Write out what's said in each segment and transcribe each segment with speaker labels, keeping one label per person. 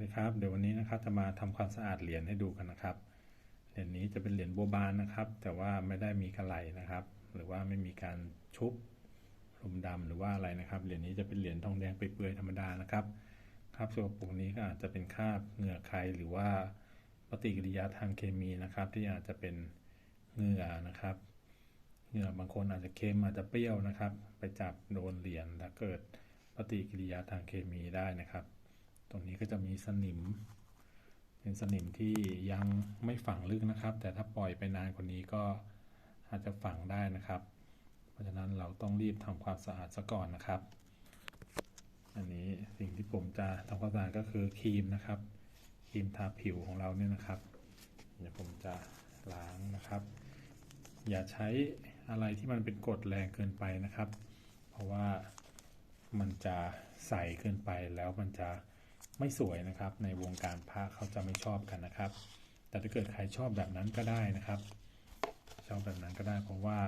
Speaker 1: วัสดีครับเดี๋ยววันนี้นะครับจะมาทำความสะอาดเหรียญให้ดูกันนะครับเหรียญนี้จะเป็นเหรียญโบบานนะครับ แต่ว่าไม่ได้มีกระไหลนะครับ หรือว่าไม่มีการชุบลมดำหรือว่าอะไรนะครับเหรียญนี้จะเป็นเหรียญทองแดงเปื่อยๆธรรมดานะครับคราบสกปรกนี้ก็อาจจะเป็นคราบเหงื่อใครหรือว่าปฏิกิริยาทางเคมีนะครับ ที่อาจจะเป็นเหงื่อนะครับเหงื่อบางคนอาจจะเค็มอาจจะเปรี้ยวนะครับ ไปจับโดนเหรียญแล้วเกิดปฏิกิริยาทางเคมีได้นะครับ ตรงนี้ก็จะมีสนิม เป็นสนิมที่ยังไม่ฝังลึกนะครับ แต่ถ้าปล่อยไปนานกว่านี้ก็อาจจะฝังได้นะครับ เพราะฉะนั้นเราต้องรีบทำความสะอาดซะก่อนนะครับ อันนี้สิ่งที่ผมจะทำความสะอาดก็คือครีมนะครับ ครีมทาผิวของเราเนี่ยนะครับ เดี๋ยวผมจะล้างนะครับ อย่าใช้อะไรที่มันเป็นกรดแรงเกินไปนะครับ เพราะว่ามันจะใสเกินไปแล้วมันจะ ไม่สวยนะครับ ในวงการพระเขาจะไม่ชอบกันนะครับ แต่ถ้าเกิดใครชอบแบบนั้นก็ได้นะครับ ชอบแบบนั้นก็ได้เพราะว่า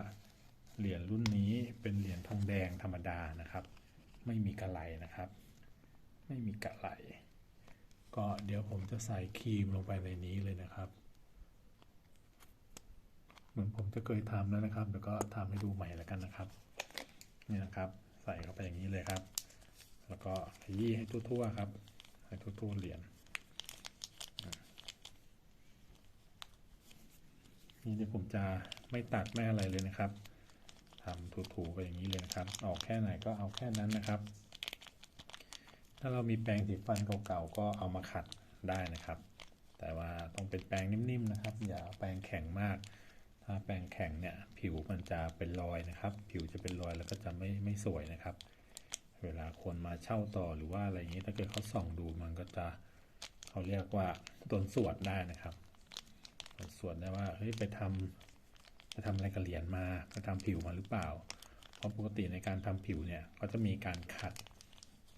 Speaker 1: เหรียญรุ่นนี้เป็นเหรียญทองแดงธรรมดานะครับ ไม่มีกระไหลนะครับ ไม่มีกระไหลก็เดี๋ยวผมจะใส่ครีมลงไปในนี้เลยนะครับ เหมือนผมจะเคยทำแล้วนะครับเดี๋ยวก็ทำให้ดูใหม่แล้วกันนะครับนี่นะครับ ใส่เข้าไปอย่างนี้เลยครับ แล้วก็ขยี้ให้ทั่วๆครับ ให้ทั่วๆเหรียญนี่เดี๋ยวผมจะไม่ตัดไม่อะไรเลยนะครับทำถูๆไปอย่างนี้เลยนะครับ ออกแค่ไหนก็เอาแค่นั้นนะครับ ถ้าเรามีแปรงสีฟันเก่าๆก็เอามาขัดได้นะครับ แต่ว่าต้องเป็นแปรงนิ่มๆนะครับ อย่าเอาแปรงแข็งมาก ถ้าแปรงแข็งเนี่ยผิวมันจะเป็นรอยนะครับ ผิวจะเป็นรอยแล้วก็จะไม่ไม่สวยนะครับ เวลาคนมาเช่าต่อหรือว่าอะไรอย่างนี้ถ้าเกิดเขาส่องดูมันก็จะเขาเรียกว่าโดนสวดได้นะครับโดนสวดได้ว่าเฮ้ยไปทำไปทำอะไรกับเหรียญมาไปทำผิวมาหรือเปล่า เพราะปกติในการทำผิวเนี่ยเขาจะมีการขัด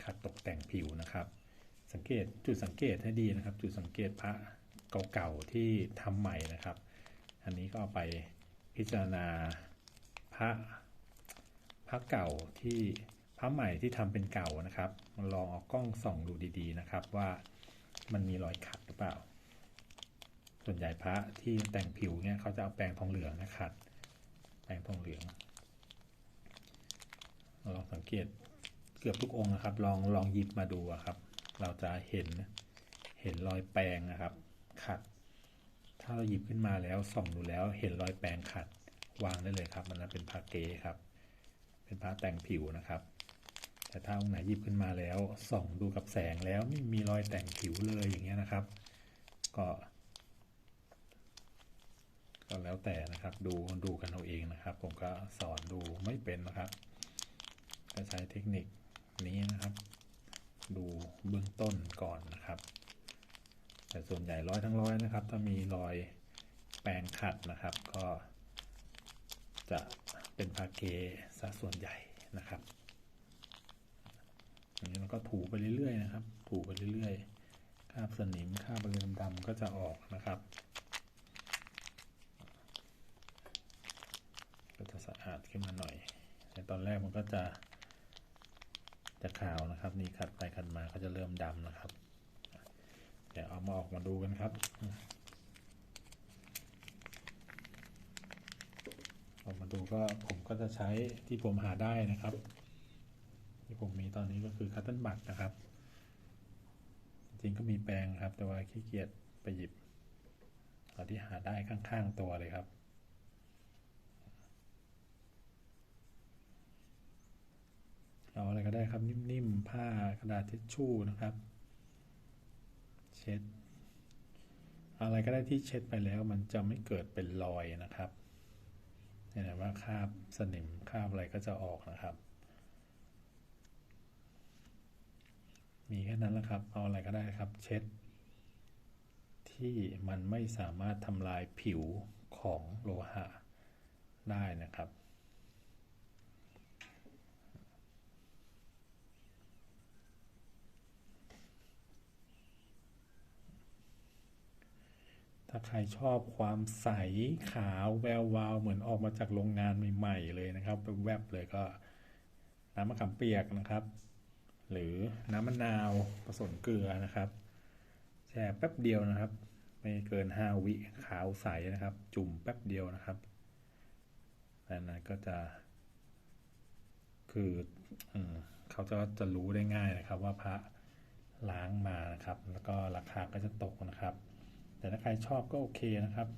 Speaker 1: ขัดตกแต่งผิวนะครับ สังเกตจุดสังเกตให้ดีนะครับ จุดสังเกตพระเก่าๆที่ทำใหม่นะครับ อันนี้ก็เอาไปพิจารณาพระพระเก่าที่ พระใหม่ที่ทำเป็นเก่านะครับลองเอากล้องส่องดูดีๆนะครับ ว่ามันมีรอยขัดหรือเปล่า ส่วนใหญ่พระที่แต่งผิวเนี่ยเขาจะเอาแปรงทองเหลืองนะขัดแปรงทองเหลืองลองสังเกตเกือบทุกองค์นะครับ ลองลองหยิบมาดูอะครับ เราจะเห็นเห็นรอยแปรงนะครับ ขัด ถ้าเราหยิบขึ้นมาแล้วส่องดูแล้ว เห็นรอยแปรงขัดวางได้เลยครับ มันเป็นพระเกครับ เป็นพระแต่งผิวนะครับ แต่ถ้าองค์ไหนหยิบขึ้นมาแล้วส่องดูกับแสงแล้วไม่มีรอยแต่งผิวเลยอย่างเงี้ยนะครับ ก็ก็แล้วแต่นะครับดูดูกันเอาเองนะครับ ผมก็สอนดูไม่เป็นนะครับก็ใช้เทคนิคนี้นะครับ ดูเบื้องต้นก่อนนะครับ แต่ส่วนใหญ่ร้อยทั้งร้อยนะครับ ถ้ามีรอยแปรงขัดนะครับ ก็จะเป็นพาเกซะส่วนใหญ่นะครับ อันนี้เราก็ถูไปเรื่อยๆนะครับ ถูไปเรื่อยๆคราบสนิมคราบอะไรดำก็จะออกนะครับ ก็จะสะอาดขึ้นมาหน่อย ในตอนแรกมันก็จะ จะขาวนะครับ นี่ขัดไปขัดมาก็จะเริ่มดำนะครับ เดี๋ยวเอามาออกมาดูกันครับออกมาดูก็ผมก็จะใช้ที่ผมหาได้นะครับ ผมมีตอนนี้ก็คือคัตเติลบัตนะครับ จริงก็มีแปรงครับ แต่ว่าขี้เกียจไปหยิบเอาที่หาได้ข้างๆตัวเลยครับ เอาอะไรก็ได้ครับนิ่มๆผ้ากระดาษทิชชู่นะครับ เช็ด อะไรก็ได้ที่เช็ดไปแล้วมันจะไม่เกิดเป็นรอยนะครับเห็นไหมว่าคราบสนิมคราบอะไรก็จะออกนะครับ มีแค่นั้นแหละครับ เอาอะไรก็ได้ครับ เช็ด ที่มันไม่สามารถทำลายผิวของโลหะได้นะครับ ถ้าใครชอบความใสขาวแวววาวเหมือนออกมาจากโรงงานใหม่ ๆ เลยนะครับแวบๆเลยก็น้ำมะขามเปียกนะครับ หรือน้ำมะนาวผสมเกลือนะครับ แช่แป๊บเดียวนะครับ ไม่เกินห้าวิขาวใสนะครับ จุ่มแป๊บเดียวนะครับดังนั้นก็จะ คืออเขาจะจะรู้ได้ง่ายนะครับ ว่าพระล้างมานะครับ แล้วก็ราคาก็จะตกนะครับ แต่ถ้าใครชอบก็โอเคนะครับ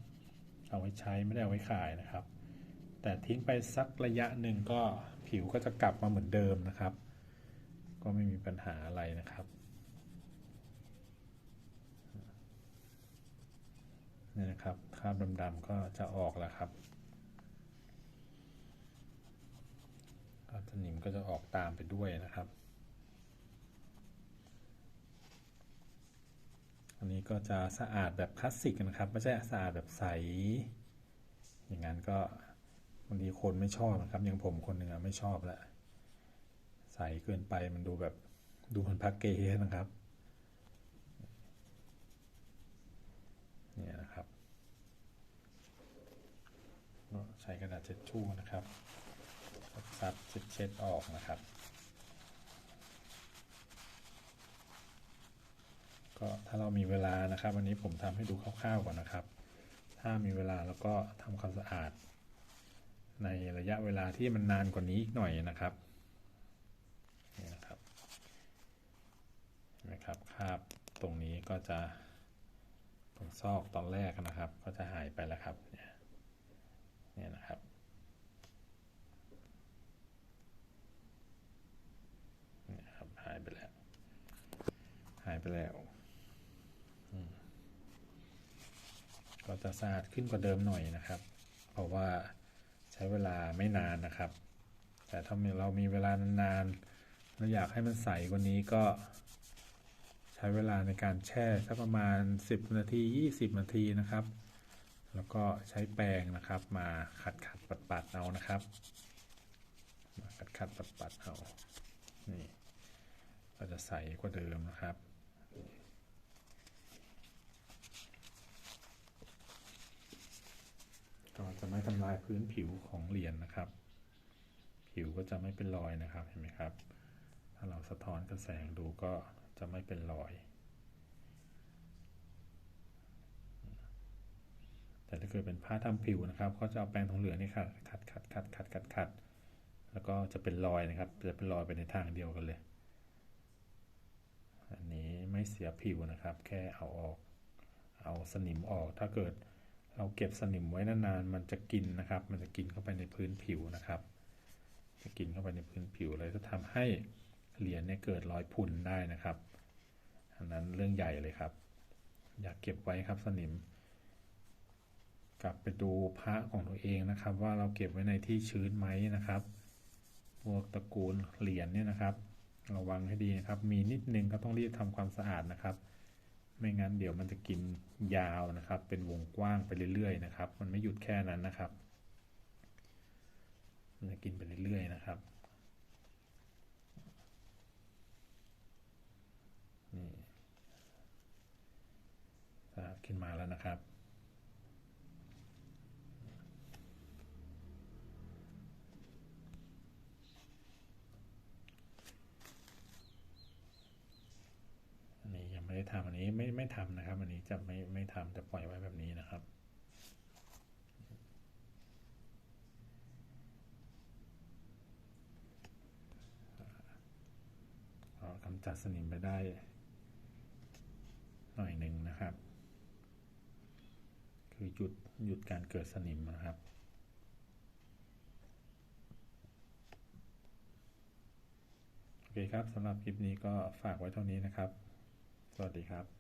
Speaker 1: เอาไว้ใช้ไม่ได้เอาไว้ขายนะครับ แต่ทิ้งไปสักระยะหนึ่งก็ผิวก็จะกลับมาเหมือนเดิมนะครับ ก็ไม่มีปัญหาอะไรนะครับนี่นะครับคราบดำๆก็จะออกแล้วครับคราบสนิมก็จะออกตามไปด้วยนะครับ อันนี้ก็จะสะอาดแบบคลาสสิกนะครับ ไม่ใช่สะอาดแบบใส อย่างนั้นก็บางทีคนไม่ชอบนะครับอย่างผมคนหนึ่งอไม่ชอบแหละ ใสเกินไปมันดูแบบดูเหมันพักเกย์นะครับ เนี่ยนะครับใช้กระดาษเช็ดชู่นะครับซับเช็ดเช็ดออกนะครับ ก็ถ้าเรามีเวลานะครับ วันนี้ผมทำให้ดูคร่าวๆก่อนนะครับ ถ้ามีเวลาแล้วก็ทำความสะอาด ในระยะเวลาที่มันนานกว่านี้อีกหน่อยนะครับนี่นะครับเห็ นะครับคาบตรงนี้ก็จะตรงซอกตอนแรกนะครับ ก็จะหายไปแล้วครับเนี่ยเนี่ยนะครับเนี่ยครับหายไปแล้ว หายไปแล้วก็จะสะอาดขึ้นกว่าเดิมหน่อยนะครับ เพราะว่าใช้เวลาไม่นานนะครับ แต่ถ้าเรามีเวลานานๆเราอยากให้มันใสกว่านี้ก็ ใช้เวลาในการแช่สักประมาณ 10 นาที 20 นาทีนะครับ แล้วก็ใช้แปรงนะครับ มาขัดขัดปัดปัดเอานะครับ มาขัดขัดปัดปัดเอา นี่ก็จะใสกว่าเดิมนะครับก็จะไม่ทำลายพื้นผิวของเหรียญนะครับ ผิวก็จะไม่เป็นรอยนะครับเห็นไหมครับ ถ้าเราสะท้อนกระแสงดูก็ จะไม่เป็นรอย แต่ถ้าเกิดเป็นผ้าทำผิวนะครับก็จะเอาแปรงทองเหลืองนี่ค่ะขัดขัดขัดขัดขัดขัดแล้วก็จะเป็นรอยนะครับ จะเป็นรอยไปในทางเดียวกันเลย อันนี้ไม่เสียผิวนะครับ แค่เอาออก เอาสนิมออก ถ้าเกิดเราเก็บสนิมไว้นานๆ มันจะกินนะครับ มันจะกินเข้าไปในพื้นผิวนะครับ จะกินเข้าไปในพื้นผิวเลยจะทำให้ เหรียญเนี่ยเกิดรอยพุนได้นะครับ อันนั้นเรื่องใหญ่เลยครับ อยากเก็บไว้ครับสนิม กลับไปดูพระของตัวเองนะครับ ว่าเราเก็บไว้ในที่ชื้นไหมนะครับ พวกตระกูลเหรียญเนี่ยนะครับ ระวังให้ดีนะครับ มีนิดนึงก็ต้องรีบทำความสะอาดนะครับ ไม่งั้นเดี๋ยวมันจะกินยาวนะครับ เป็นวงกว้างไปเรื่อยๆนะครับ มันไม่หยุดแค่นั้นนะครับมันจะกินไปเรื่อยๆนะครับนี่สะอาด ขึ้นมาแล้วนะครับ อันนี้ยังไม่ได้ทำอันนี้ไม่ไม่ทำนะครับ อันนี้จะไม่ไม่ทำแต่ปล่อยไว้แบบนี้นะครับกำจัดสนิมไปได้ หน่อยหนึ่งนะครับ คือ หยุดหยุดการเกิดสนิมนะครับ โอเคครับสำหรับคลิปนี้ก็ฝากไว้เท่านี้นะครับ สวัสดีครับ